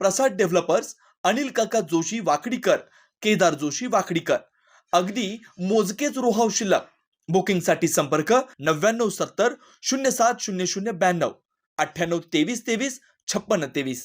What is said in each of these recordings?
प्रसाद developers Anil काका जोशी वाकडीकर केदार जोशी वाकडीकर. अगदी मोजकेच रोहाव शिल्लक. बुकिंगसाठी संपर्क नव्याण्णव सत्तर शून्य सात शून्य शून्य ब्याण्णव. अठ्ठ्याण्णव तेवीस तेवीस छप्पन्न तेवीस.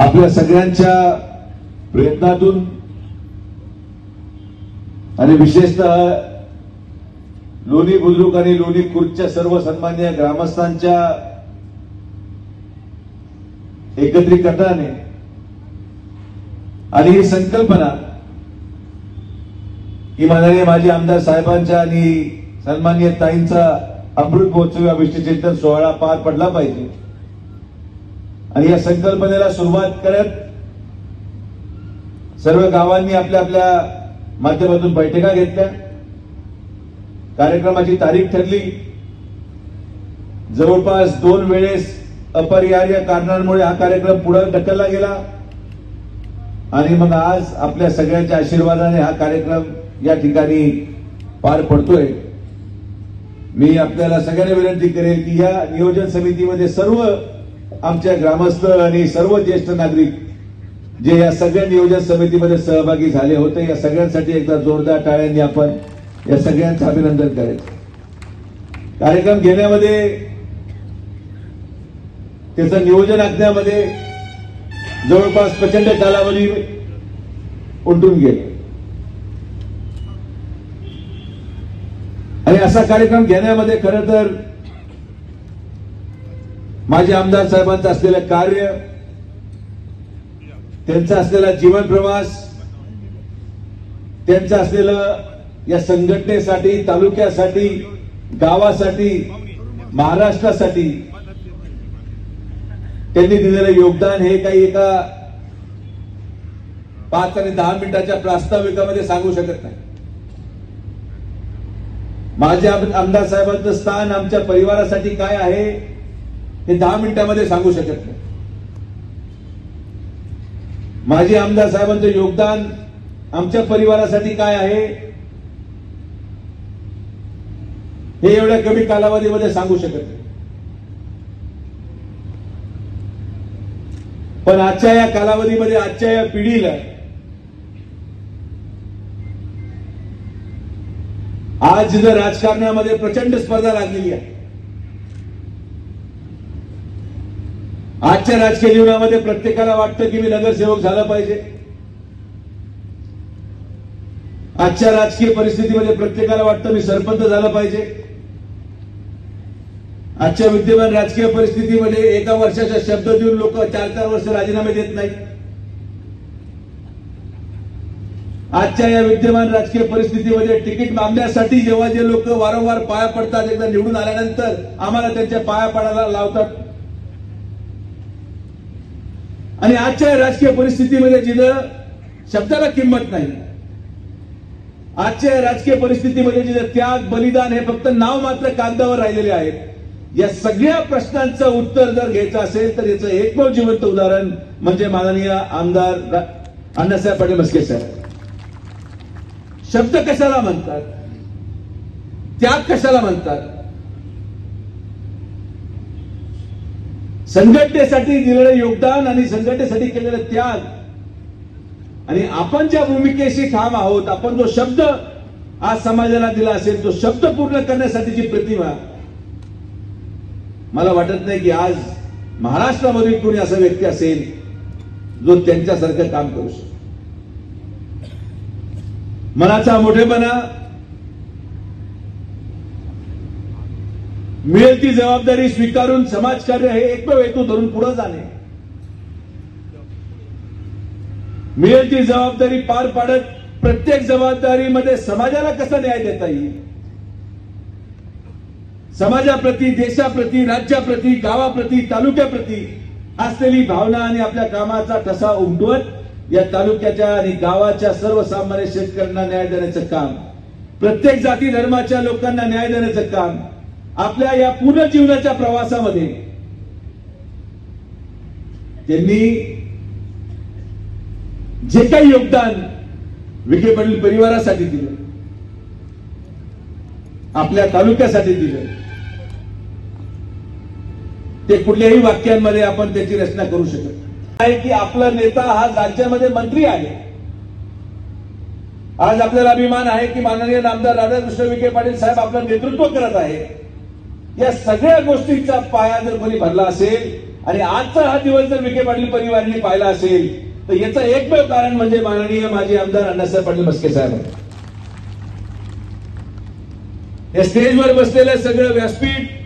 आपल्या सगळ्यांच्या प्रयत्नातून आणि विशेषतः लोणी बुद्रुक आणि लोणी खुर्दच्या सर्व सन्मान्य ग्रामस्थांच्या एकत्रित करताना आणि ही संकल्पना ही माननीय माजी आमदार साहेबांच्या आणि सन्मान्य ताईंचा अमृत महोत्सवी अभिष्टचिंतन सोहळा पार पडला पाहिजे. आणि या संकल्पनेला सुरुवात करत सर्व गावांनी आपल्या आपल्या माध्यमातून बैठका घेतल्या. कार्यक्रमाची तारीख ठरली. जवळपास दोन वेळेस अपरिहार्य कारणांमुळे हा कार्यक्रम पुढे ढकलला गेला. आणि मग आज आपल्या सगळ्यांच्या आशीर्वादाने हा कार्यक्रम या ठिकाणी पार पडतोय. मी आपल्याला सगळ्यांना विनंती करेन की या नियोजन समितीमध्ये सर्व आमच्या ग्रामस्थ आणि सर्व ज्येष्ठ नागरिक जे या सगळ्या नियोजन समितीमध्ये सहभागी झाले होते या सगळ्यांसाठी एकदा जोरदार टाळ्यांनी आपण या सगळ्यांचं अभिनंदन करेल कार्यक्रम घेण्यामध्ये त्याचं नियोजन आखण्यामध्ये जवळपास प्रचंड कालावधी उलटून गेले. आणि असा कार्यक्रम घेण्यामध्ये खर तर माझे आमदार साहेबांचं असलेलं कार्य त्यांचा असलेला जीवन प्रवास त्यांचं असलेलं या संघटनेसाठी तालुक्यासाठी गावासाठी महाराष्ट्रासाठी त्यांनी दिलेलं योगदान हे काही एका पाच आणि दहा मिनिटाच्या प्रास्ताविकामध्ये सांगू शकत नाही. माझ्या आमदार साहेबांचं स्थान आमच्या परिवारासाठी काय आहे हे दहा मिनिटामध्ये सांगू शकत नाही. माझे आमदार साहेबांचं योगदान आमच्या परिवारासाठी काय आहे हे एवढ्या कमी कालावधीमध्ये सांगू शकत नाही. पण आजच्या या कालावधीमध्ये आजच्या या पिढीला आज जर राजकारणामध्ये प्रचंड स्पर्धा लागलेली आहे आजच्या राजकीय जीवनामध्ये प्रत्येकाला वाटतं की मी नगरसेवक झाला पाहिजे. आजच्या राजकीय परिस्थितीमध्ये प्रत्येकाला वाटतं मी सरपंच झालं पाहिजे. आजच्या विद्यमान राजकीय परिस्थितीमध्ये एका वर्षाचा शब्द देऊन लोक चार चार वर्ष राजीनामे देत नाहीत. आजच्या या विद्यमान राजकीय परिस्थितीमध्ये तिकीट मागण्यासाठी जेव्हा जे लोक वारंवार पाया पडतात एकदा निवडून आल्यानंतर आम्हाला त्यांच्या पाया पडायला लावतात. आणि आजच्या या राजकीय परिस्थितीमध्ये जिथं शब्दाला किंमत नाही आजच्या या राजकीय परिस्थितीमध्ये जिथं त्याग बलिदान हे फक्त नाव मात्र कागदावर राहिलेले आहेत. या सगळ्या प्रश्नांचं उत्तर जर घ्यायचं असेल तर याचं एकमेव जिवंत उदाहरण म्हणजे माननीय आमदार अण्णासाहेब पाटील म्हस्के साहेब. शब्द कशाला म्हणतात? त्याग कशाला म्हणतात? संघटनेसाठी दिलेलं योगदान आणि संघटनेसाठी केलेलं त्याग. आणि आपण ज्या भूमिकेशी ठाम आहोत आपण जो शब्द आज समाजाला दिला असेल तो शब्द पूर्ण करण्यासाठीची प्रतिमा मला वाटत नाही की आज महाराष्ट्रामध्ये कोणी असा व्यक्ती असेल जो त्यांच्यासारखं काम करू शकतो. मनाचा मोठेपणा मिळेल ती जबाबदारी स्वीकारून समाजकार्य हे एकमेव हेतू धरून पुढे जाणे. मिळेल ती जबाबदारी पार पाडत प्रत्येक जबाबदारीमध्ये समाजाला कसा न्याय देता येईल? समाजाप्रती देशाप्रती राज्याप्रती गावाप्रती तालुक्याप्रती असलेली भावना आणि आपल्या कामाचा ठसा उमटवत या तालुक्याच्या आणि गावाच्या सर्वसामान्य शेतकऱ्यांना न्याय देण्याचं काम प्रत्येक जाती धर्माच्या लोकांना न्याय देण्याचं काम आपल्या या पूर्ण जीवनाच्या प्रवासामध्ये त्यांनी जे काही योगदान विखे पाटील परिवारासाठी दिलं आपल्या तालुक्यासाठी दिलं. ते कुठल्याही वाक्यांमध्ये आपण त्याची रचना करू शकत नाही. की आपला नेता हा राज्यामध्ये मंत्री आहे. आज आपल्याला अभिमान आहे की माननीय नामदार राधाकृष्ण विखे पाटील साहेब आपलं नेतृत्व करत आहे. या सगळ्या गोष्टीचा पाया जर कोणी भरला असेल आणि आजचा हा दिवस जर विखे पाटील परिवाराने पाहिला असेल तर याचं एकमेव कारण म्हणजे माननीय माजी आमदार अण्णासाहेब पाटील बसके साहेब या स्टेजवर बसलेलं सगळं व्यासपीठ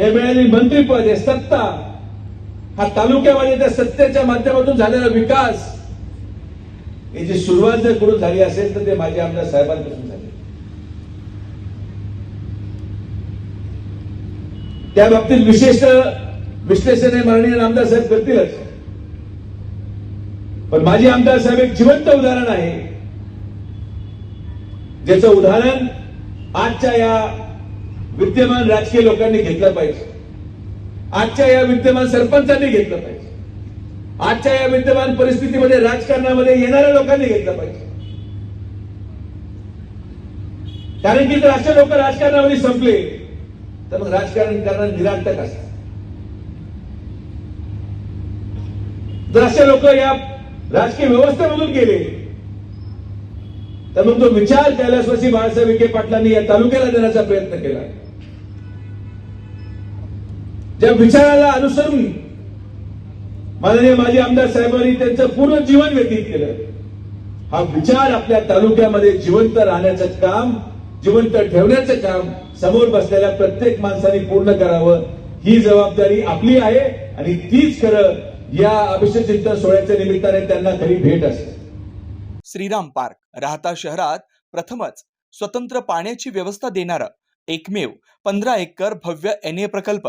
हे मिळालेली मंत्रीपद हे सत्ता. हा तालुक्यामध्ये त्या सत्तेच्या माध्यमातून झालेला विकास. याची सुरुवात जर करून झाली असेल तर ते माझे आमदार साहेबांपासून झाले. त्या बाबतीत विशेष विश्लेषण हे माननीय आमदार साहेब करतीलच. पण माझे आमदार साहेब एक जिवंत उदाहरण आहे. ज्याचं उदाहरण आजच्या या विद्यमान राजकीय लोकांनी घेतलं पाहिजे. आजच्या या विद्यमान सरपंचांनी घेतलं पाहिजे. आजच्या या विद्यमान परिस्थितीमध्ये राजकारणामध्ये येणाऱ्या लोकांनी घेतलं पाहिजे. कारण की जर असे लोक राजकारणामध्ये संपले तर मग राजकारण करणं निरार्थक असत जर असे लोक या राजकीय व्यवस्थेमधून गेले तर मग तो विचार कैलासवासी बाळासाहेब विखे पाटलांनी या तालुक्याला देण्याचा प्रयत्न केला. ज्या विचाराला अनुसरून माननीय माजी आमदार साहेबांनी त्यांचं पूर्ण जीवन व्यतीत केलं. हा विचार आपल्या तालुक्यामध्ये जिवंत राहण्याचं काम जिवंत ठेवण्याचं काम समोर बसलेल्या प्रत्येक माणसाने पूर्ण करावं ही जबाबदारी आपली आहे आणि तीच खरं या अभिषेक चिंतन सोहळ्याच्या निमित्ताने त्यांना खरी भेट असते. श्रीराम पार्क राहता शहरात प्रथमच स्वतंत्र पाण्याची व्यवस्था देणारं एकमेव पंधरा एकर भव्य एन ए प्रकल्प